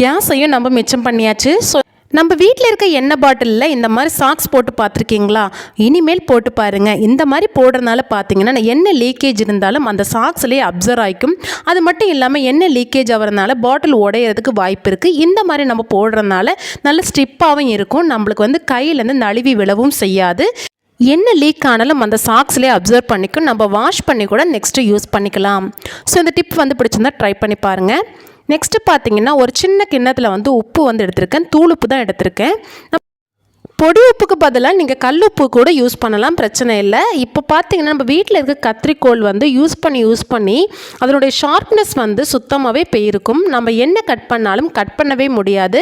கேஸையும் நம்ம மிச்சம் பண்ணியாச்சு. ஸோ நம்ம வீட்டில் இருக்க எண்ணெய் பாட்டிலில் இந்த மாதிரி சாக்ஸ் போட்டு பார்த்துருக்கீங்களா? இனிமேல் போட்டு பாருங்கள் இந்த மாதிரி போடுறதுனால பார்த்தீங்கன்னா எண்ணெய் லீக்கேஜ் இருந்தாலும் அந்த சாக்ஸ்லேயே அப்சர்வ் ஆகிக்கும் அது மட்டும் இல்லாமல் எண்ணெய் லீக்கேஜ் ஆகிறதுனால பாட்டில் உடையிறதுக்கு வாய்ப்பு இருக்குது இந்த மாதிரி நம்ம போடுறதுனால நல்ல ஸ்டிப்பாகவும் இருக்கும். நம்மளுக்கு வந்து கையிலேருந்து நழுவி விழவும் செய்யாது. என்ன லீக் ஆனாலும் அந்த சாக்ஸ்லேயே அப்சர்வ் பண்ணிக்கும். நம்ம வாஷ் பண்ணி கூட நெக்ஸ்ட்டு யூஸ் பண்ணிக்கலாம். ஸோ இந்த டிப் வந்து பிடிச்சிருந்தா ட்ரை பண்ணி பாருங்கள் நெக்ஸ்ட்டு பார்த்தீங்கன்னா ஒரு சின்ன கிண்ணத்தில் வந்து உப்பு வந்து எடுத்திருக்கேன். தூள் உப்பு தான் எடுத்திருக்கேன். பொடி உப்புக்கு பதிலாக நீங்கள் கல் உப்பு கூட யூஸ் பண்ணலாம் பிரச்சனை இல்லை. இப்போ பார்த்தீங்கன்னா நம்ம வீட்டில் இருக்க கத்திரிக்கோள் வந்து யூஸ் பண்ணி யூஸ் பண்ணி அதனுடைய ஷார்ப்னஸ் வந்து சுத்தமாகவே போயிருக்கும். நம்ம என்ன கட் பண்ணாலும் கட் பண்ணவே முடியாது.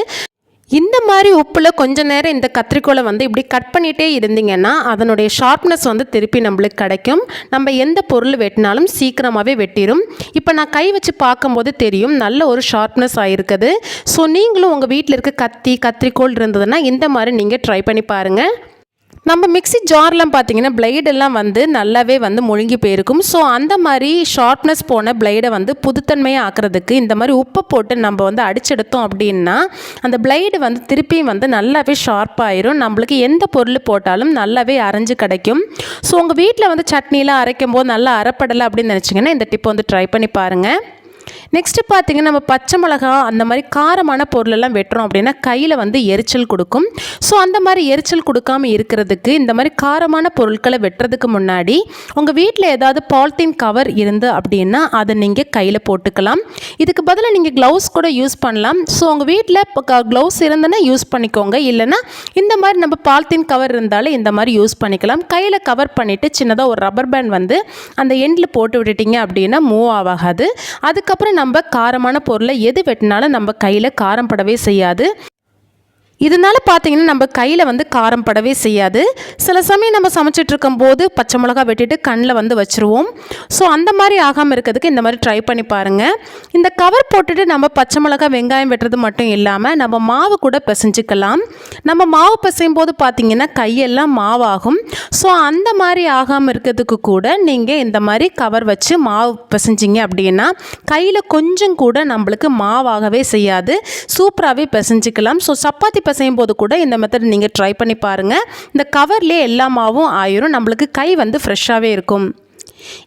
இந்த மாதிரி உப்பில் கொஞ்ச நேரம் இந்த கத்திரிக்கோலை வந்து இப்படி கட் பண்ணிகிட்டே இருந்தீங்கன்னா அதனுடைய ஷார்ப்னஸ் வந்து திருப்பி நம்மளுக்கு கிடைக்கும். நம்ம எந்த பொருள் வெட்டினாலும் சீக்கிரமாகவே வெட்டிடும் இப்போ நான் கை வச்சு பார்க்கும்போது தெரியும் நல்ல ஒரு ஷார்ப்னஸ் ஆகிருக்குது ஸோ நீங்களும் உங்கள் வீட்டில் இருக்க கத்தி கத்திரிக்கோள் இருந்ததுன்னா இந்த மாதிரி நீங்கள் ட்ரை பண்ணி பாருங்கள் நம்ம மிக்ஸி ஜார்லாம் பார்த்தீங்கன்னா பிளேடெல்லாம் வந்து நல்லாவே வந்து முழுங்கி போயிருக்கும். ஸோ அந்த மாதிரி ஷார்ப்னஸ் போன பிளேடை வந்து புதுத்தன்மையாக ஆக்கிறதுக்கு இந்த மாதிரி உப்பை போட்டு நம்ம வந்து அடிச்செடுத்தோம் அப்படின்னா அந்த பிளேடு வந்து திருப்பியும் வந்து நல்லாவே ஷார்ப்பாயிரும் நம்மளுக்கு எந்த பொருள் போட்டாலும் நல்லாவே அரைஞ்சு கிடைக்கும். ஸோ உங்கள் வீட்டில் வந்து சட்னிலாம் அரைக்கும் போது நல்லா அரைப்படலை அப்படின்னு நினச்சிங்கன்னா இந்த டிப்பை வந்து ட்ரை பண்ணி பாருங்கள் நெக்ஸ்ட்டு பார்த்தீங்கன்னா நம்ம பச்சை மிளகா அந்த மாதிரி காரமான பொருளெல்லாம் வெட்டுறோம் அப்படின்னா கையில் வந்து எரிச்சல் கொடுக்கும். ஸோ அந்த மாதிரி எரிச்சல் கொடுக்காம இருக்கிறதுக்கு இந்த மாதிரி காரமான பொருட்களை வெட்டுறதுக்கு முன்னாடி உங்கள் வீட்டில் ஏதாவது பாலித்தீன் கவர் இருந்து அப்படின்னா அதை நீங்கள் கையில் போட்டுக்கலாம். இதுக்கு பதிலாக நீங்கள் க்ளவுஸ் கூட யூஸ் பண்ணலாம். ஸோ உங்கள் வீட்டில் இப்போ க்ளவுஸ் இருந்ததுன்னா யூஸ் பண்ணிக்கோங்க. இல்லைன்னா இந்த மாதிரி நம்ம பாலித்தீன் கவர் இருந்தாலும் இந்த மாதிரி யூஸ் பண்ணிக்கலாம். கையில் கவர் பண்ணிவிட்டு சின்னதாக ஒரு ரப்பர் பேண்ட் வந்து அந்த எண்டில் போட்டு விட்டுட்டீங்க அப்படின்னா மூவ் ஆகாது. அதுக்கப்புறம் அப்புறம் நம்ம காரமான பொருளை எது வெட்டினாலும் நம்ம கையில் காரம் படவே செய்யாது. இதனால பார்த்தீங்கன்னா நம்ம கையில் வந்து காரம் படவே செய்யாது. சில சமயம் நம்ம சமைச்சிட்டு இருக்கும்போது பச்சை மிளகா வெட்டிட்டு கண்ணில் வந்து வச்சுருவோம். ஸோ அந்த மாதிரி ஆகாமல் இருக்கிறதுக்கு இந்த மாதிரி ட்ரை பண்ணி பாருங்கள் இந்த கவர் போட்டுட்டு நம்ம பச்சை மிளகா வெங்காயம் வெட்டுறது மட்டும் இல்லாமல் நம்ம மாவு கூட பிசைஞ்சிக்கலாம். நம்ம மாவு பிசையும் போது பார்த்தீங்கன்னா கையெல்லாம் மாவாகும். ஸோ அந்த மாதிரி ஆகாமல் இருக்கிறதுக்கு கூட நீங்கள் இந்த மாதிரி கவர் வச்சு மாவு பிசைஞ்சிங்க அப்படின்னா கையில் கொஞ்சம் கூட நம்மளுக்கு மாவாகவே செய்யாது. சூப்பராகவே பிசைஞ்சிக்கலாம். ஸோ சப்பாத்தி பிசையும் போது கூட இந்த மெத்தட் நீங்கள் ட்ரை பண்ணி பாருங்கள் இந்த கவர்லேயே எல்லா மாவும் ஆயிரும் நம்மளுக்கு கை வந்து ஃப்ரெஷ்ஷாகவே இருக்கும்.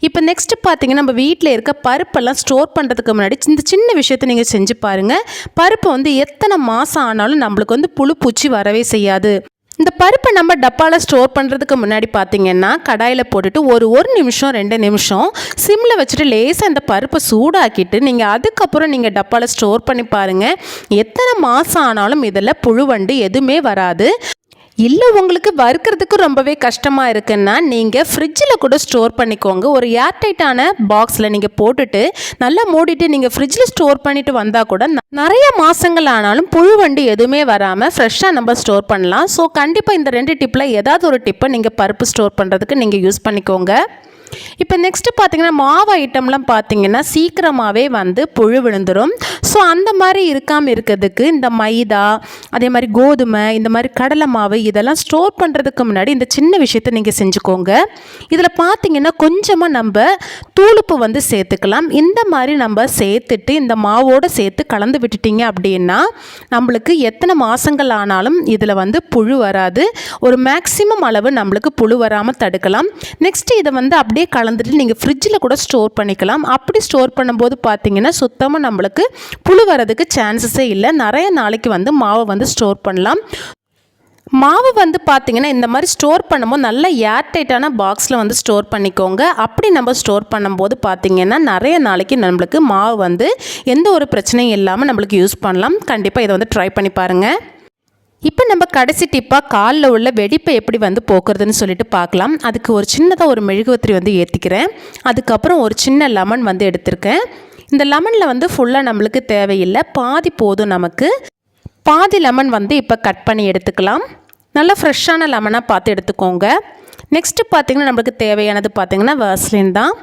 இப்போ நெக்ஸ்ட்டு பார்த்தீங்கன்னா நம்ம வீட்டில் இருக்க பருப்பெல்லாம் ஸ்டோர் பண்ணுறதுக்கு முன்னாடி இந்த சின்ன விஷயத்தை நீங்கள் செஞ்சு பாருங்கள் பருப்பு வந்து எத்தனை மாதம் ஆனாலும் நம்மளுக்கு வந்து புழு பூச்சி வரவே செய்யாது. இந்த பருப்பை நம்ம டப்பாவில் ஸ்டோர் பண்ணுறதுக்கு முன்னாடி பார்த்தீங்கன்னா கடாயில் போட்டுட்டு ஒரு ஒரு நிமிஷம் ரெண்டு நிமிஷம் சிம்மில் வச்சுட்டு லேசாக இந்த பருப்பை சூடாக்கிட்டு நீங்கள் அதுக்கப்புறம் நீங்கள் டப்பாவில் ஸ்டோர் பண்ணி பாருங்கள் எத்தனை மாதம் ஆனாலும் இதில் புழுவண்டு எதுவுமே வராது. இல்லை உங்களுக்கு வறுக்கிறதுக்கு ரொம்பவே கஷ்டமாக இருக்குன்னா நீங்கள் ஃப்ரிட்ஜில் கூட ஸ்டோர் பண்ணிக்கோங்க. ஒரு ஏர்டைட்டான பாக்ஸில் நீங்கள் போட்டுட்டு நல்லா மூடிட்டு நீங்கள் ஃப்ரிட்ஜில் ஸ்டோர் பண்ணிட்டு வந்தால் கூட நிறைய மாதங்கள் ஆனாலும் புழு வண்டு எதுவுமே வராமல் ஃப்ரெஷ்ஷாக நம்ம ஸ்டோர் பண்ணலாம். ஸோ கண்டிப்பாக இந்த ரெண்டு டிப்பில் ஏதாவது ஒரு டிப்பை நீங்கள் பருப்பு ஸ்டோர் பண்ணுறதுக்கு நீங்கள் யூஸ் பண்ணிக்கோங்க. இப்போ நெக்ஸ்ட்டு பார்த்தீங்கன்னா மாவு ஐட்டம்லாம் பார்த்தீங்கன்னா சீக்கிரமாகவே வந்து புழு விழுந்துடும் ஸோ அந்த மாதிரி இருக்காமல் இருக்கிறதுக்கு இந்த மைதா அதே மாதிரி கோதுமை இந்த மாதிரி கடலை மாவு இதெல்லாம் ஸ்டோர் பண்ணுறதுக்கு முன்னாடி இந்த சின்ன விஷயத்த நீங்கள் செஞ்சுக்கோங்க. இதில் பார்த்தீங்கன்னா கொஞ்சமாக நம்ம தூளுப்பு வந்து சேர்த்துக்கலாம். இந்த மாதிரி நம்ம சேர்த்துட்டு இந்த மாவோடு சேர்த்து கலந்து விட்டுட்டீங்க அப்படின்னா நம்மளுக்கு எத்தனை மாதங்கள் ஆனாலும் இதில் வந்து புழு வராது. ஒரு மேக்ஸிமம் அளவு நம்மளுக்கு புழு வராமல் தடுக்கலாம். நெக்ஸ்ட்டு இதை வந்து அப்படியே கலந்துட்டு நீங்கள் ஃப்ரிட்ஜில் கூட ஸ்டோர் பண்ணிக்கலாம். அப்படி ஸ்டோர் பண்ணும்போது பார்த்தீங்கன்னா சுத்தமாக நம்மளுக்கு புழு வரதுக்கு சான்சஸே இல்லை. நிறைய நாளைக்கு வந்து மாவை வந்து ஸ்டோர் பண்ணலாம். மாவு வந்து பார்த்தீங்கன்னா இந்த மாதிரி ஸ்டோர் பண்ணும்போது நல்ல ஏர்டைட்டான பாக்ஸில் வந்து ஸ்டோர் பண்ணிக்கோங்க. அப்படி நம்ம ஸ்டோர் பண்ணும்போது பார்த்தீங்கன்னா நிறைய நாளைக்கு நம்மளுக்கு மாவு வந்து எந்த ஒரு பிரச்சனையும் இல்லாமல் நம்மளுக்கு யூஸ் பண்ணலாம். கண்டிப்பாக இதை வந்து ட்ரை பண்ணி பாருங்கள் இப்போ நம்ம கடைசி டிப்பாக காலில் உள்ள வெடிப்பை எப்படி வந்து போக்குறதுன்னு சொல்லிட்டு பார்க்கலாம். அதுக்கு ஒரு சின்னதாக ஒரு மெழுகுவத்திரி வந்து ஏற்றிக்கிறேன் அதுக்கப்புறம் ஒரு சின்ன லெமன் வந்து எடுத்திருக்கேன். இந்த லெமனில் வந்து ஃபுல்லாக நம்மளுக்கு தேவையில்லை. பாதி போதும் நமக்கு. பாதி லெமன் வந்து இப்போ கட் பண்ணி எடுத்துக்கலாம். நல்லா ஃப்ரெஷ்ஷான லெமனாக பார்த்து எடுத்துக்கோங்க. நெக்ஸ்ட்டு பார்த்திங்கன்னா நம்மளுக்கு தேவையானது பார்த்திங்கன்னா வேர்ஸ்லின் தான்.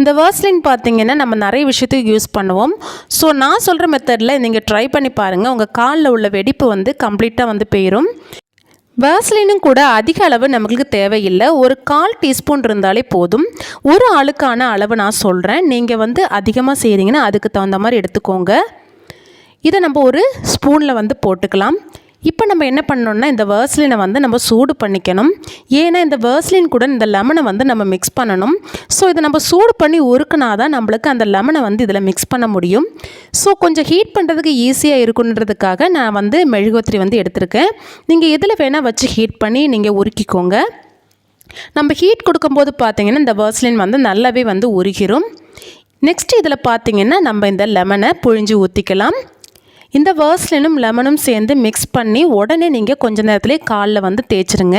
இந்த வேர்ஸ்லின் பார்த்தீங்கன்னா நம்ம நிறைய விஷயத்துக்கு யூஸ் பண்ணுவோம். ஸோ நான் சொல்கிற மெத்தடில் நீங்கள் ட்ரை பண்ணி பாருங்கள் உங்கள் காலில் உள்ள வெடிப்பு வந்து கம்ப்ளீட்டாக வந்து போயிடும் வேர்ஸ்லினும் கூட அதிக அளவு நம்மளுக்கு தேவையில்லை. ஒரு கால் டீஸ்பூன் இருந்தாலே போதும். ஒரு ஆளுக்கான அளவு நான் சொல்கிறேன் நீங்கள் வந்து அதிகமாக செய்கிறீங்கன்னா அதுக்கு தகுந்த மாதிரி எடுத்துக்கோங்க. இதை நம்ம ஒரு ஸ்பூனில் வந்து போட்டுக்கலாம். இப்போ நம்ம என்ன பண்ணணும்னா இந்த வேர்ஸ்லினை வந்து நம்ம சூடு பண்ணிக்கணும். ஏன்னா இந்த வேர்ஸ்லின் கூட இந்த லெமனை வந்து நம்ம மிக்ஸ் பண்ணணும். ஸோ இதை நம்ம சூடு பண்ணி உருக்குனா தான் நம்மளுக்கு அந்த லெமனை வந்து இதில் மிக்ஸ் பண்ண முடியும். ஸோ கொஞ்சம் ஹீட் பண்ணுறதுக்கு ஈஸியாக இருக்குன்றதுக்காக நான் வந்து மெழுகுவத்திரி வந்து எடுத்திருக்கேன். நீங்கள் எதில் வேணால் வச்சு ஹீட் பண்ணி நீங்கள் உருக்கிக்கோங்க. நம்ம ஹீட் கொடுக்கும்போது பார்த்தீங்கன்னா இந்த வேர்ஸ்லின் வந்து நல்லாவே வந்து உருகிரும். நெக்ஸ்ட் இதில் பார்த்திங்கன்னா நம்ம இந்த லெமனை புழிஞ்சு ஊற்றிக்கலாம் இந்த வேர்ஸ்லினும் லெமனும் சேர்ந்து மிக்ஸ் பண்ணி உடனே நீங்கள் கொஞ்ச நேரத்துலேயே காலில் வந்து தேய்ச்சிருங்க.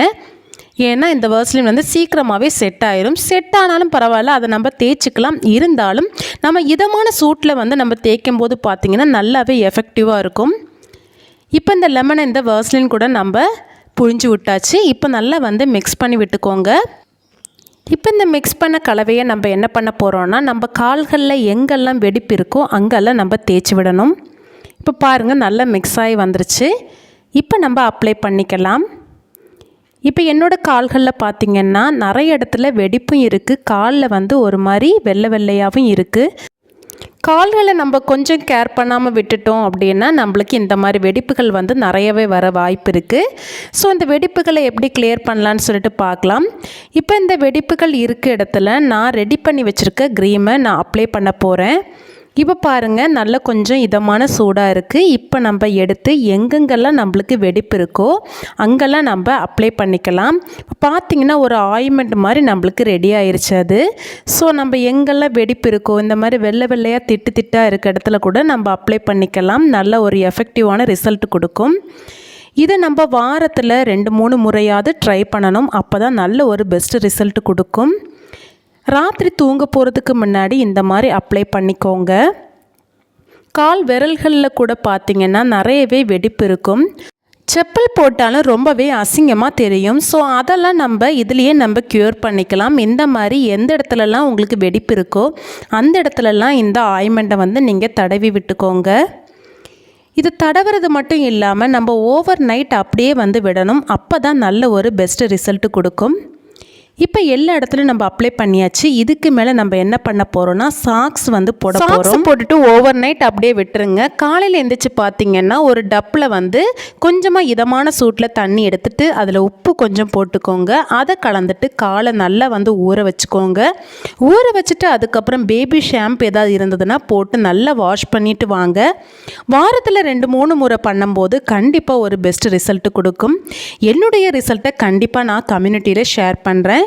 ஏன்னா இந்த வேர்ஸ்லின் வந்து சீக்கிரமாகவே செட் ஆயிரும். செட் ஆனாலும் பரவாயில்ல அதை நம்ம தேய்ச்சிக்கலாம். இருந்தாலும் நம்ம இதமான சூட்டில் வந்து நம்ம தேய்க்கும் போது பார்த்திங்கன்னா நல்லாவே எஃபெக்டிவாக இருக்கும். இப்போ இந்த லெமனை இந்த வேர்ஸ்லின் கூட நம்ம புழிஞ்சு விட்டாச்சு. இப்போ நல்லா வந்து மிக்ஸ் பண்ணி விட்டுக்கோங்க. இப்போ இந்த மிக்ஸ் பண்ண கலவையை நம்ம என்ன பண்ண போகிறோம்னா நம்ம கால்களில் எங்கெல்லாம் வெடிப்பு இருக்கோ அங்கெல்லாம் நம்ம தேய்ச்சி விடணும். இப்போ பாருங்கள் நல்லா மிக்ஸ் ஆகி வந்துருச்சு. இப்போ நம்ம அப்ளை பண்ணிக்கலாம். இப்போ என்னோடய கால்களில் பார்த்திங்கன்னா நிறைய இடத்துல வெடிப்பும் இருக்குது காலில் வந்து ஒரு மாதிரி வெள்ளை வெள்ளையாகவும் இருக்குது கால்களை நம்ம கொஞ்சம் கேர் பண்ணாமல் விட்டுட்டோம் அப்படின்னா நம்மளுக்கு இந்த மாதிரி வெடிப்புகள் வந்து நிறையவே வர வாய்ப்பு இருக்குது ஸோ இந்த வெடிப்புகளை எப்படி கிளியர் பண்ணலான்னு சொல்லிட்டு பார்க்கலாம் இப்போ இந்த வெடிப்புகள் இருக்க இடத்துல நான் ரெடி பண்ணி வச்சுருக்க க்ரீமை நான் அப்ளை பண்ண போகிறேன் இப்போ பாருங்கள் நல்ல கொஞ்சம் இதமான சூடாக இருக்குது இப்போ நம்ம எடுத்து எங்கெங்கெல்லாம் நம்மளுக்கு வெடிப்பு இருக்கோ அங்கெல்லாம் நம்ம அப்ளை பண்ணிக்கலாம். இப்போ ஒரு ஆயின்மெண்ட் மாதிரி நம்மளுக்கு ரெடி ஆயிடுச்சு அது. ஸோ நம்ம எங்கெல்லாம் வெடிப்பு இருக்கோ இந்த மாதிரி வெள்ளை வெள்ளையாக திட்டு திட்டாக இருக்க இடத்துல கூட நம்ம அப்ளை பண்ணிக்கலாம். நல்ல ஒரு எஃபெக்டிவான ரிசல்ட் கொடுக்கும். இதை நம்ம வாரத்தில் ரெண்டு மூணு முறையாவது ட்ரை பண்ணணும். அப்போ தான் நல்ல ஒரு பெஸ்ட் ரிசல்ட் கொடுக்கும். ராத்திரி தூங்க போகிறதுக்கு முன்னாடி இந்த மாதிரி அப்ளை பண்ணிக்கோங்க. கால் விரல்களில் கூட பார்த்திங்கன்னா நிறையவே வெடிப்பு இருக்கும். செப்பல் போட்டாலும் ரொம்பவே அசிங்கமாக தெரியும். ஸோ அதெல்லாம் நம்ம இதுலேயே நம்ம க்யூர் பண்ணிக்கலாம். இந்த மாதிரி எந்த இடத்துலலாம் உங்களுக்கு வெடிப்பு இருக்கோ அந்த இடத்துலலாம் இந்த ஆயின்மெண்ட்டை வந்து நீங்கள் தடவி விட்டுக்கோங்க. இது தடவுறது மட்டும் இல்லாமல் நம்ம ஓவர் நைட் அப்படியே வந்து விடணும். அப்போ தான் நல்ல ஒரு பெஸ்ட் ரிசல்ட்டு கொடுக்கும். இப்போ எல்லா இடத்துலையும் நம்ம அப்ளை பண்ணியாச்சு. இதுக்கு மேலே நம்ம என்ன பண்ண போகிறோம்னா சாக்ஸ் வந்து போட போகிறோம் போட்டுட்டு ஓவர் நைட் அப்படியே விட்டுருங்க. காலையில் எந்திரிச்சு பார்த்தீங்கன்னா ஒரு டப்பில் வந்து கொஞ்சமாக இதமான சூட்டில் தண்ணி எடுத்துட்டு அதில் உப்பு கொஞ்சம் போட்டுக்கோங்க. அதை கலந்துட்டு காலை நல்லா வந்து ஊற வச்சுக்கோங்க. ஊற வச்சுட்டு அதுக்கப்புறம் பேபி ஷாம்பு ஏதாவது இருந்ததுன்னா போட்டு நல்லா வாஷ் பண்ணிட்டு வாங்க. வாரத்தில் ரெண்டு மூணு முறை பண்ணும்போது கண்டிப்பாக ஒரு பெஸ்ட் ரிசல்ட் கொடுக்கும். என்னுடைய ரிசல்ட்டை கண்டிப்பாக நான் கம்யூனிட்டியில் ஷேர் பண்ணுறேன்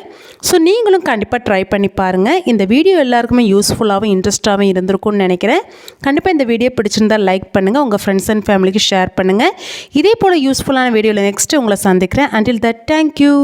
ஸோ நீங்களும் கண்டிப்பாக ட்ரை பண்ணி பாருங்கள் இந்த வீடியோ எல்லாருக்குமே யூஸ்ஃபுல்லாகவும் இன்ட்ரெஸ்ட்டாகவும் இருந்திருக்கும்னு நினைக்கிறேன். கண்டிப்பாக இந்த வீடியோ பிடிச்சிருந்தால் லைக் பண்ணுங்கள் உங்கள் ஃப்ரெண்ட்ஸ் அண்ட் ஃபேமிலிக்கு ஷேர் பண்ணுங்கள் இதே போல் யூஸ்ஃபுல்லான வீடியோவில் நெக்ஸ்ட்டு உங்களை சந்திக்கிறேன். Until that thank you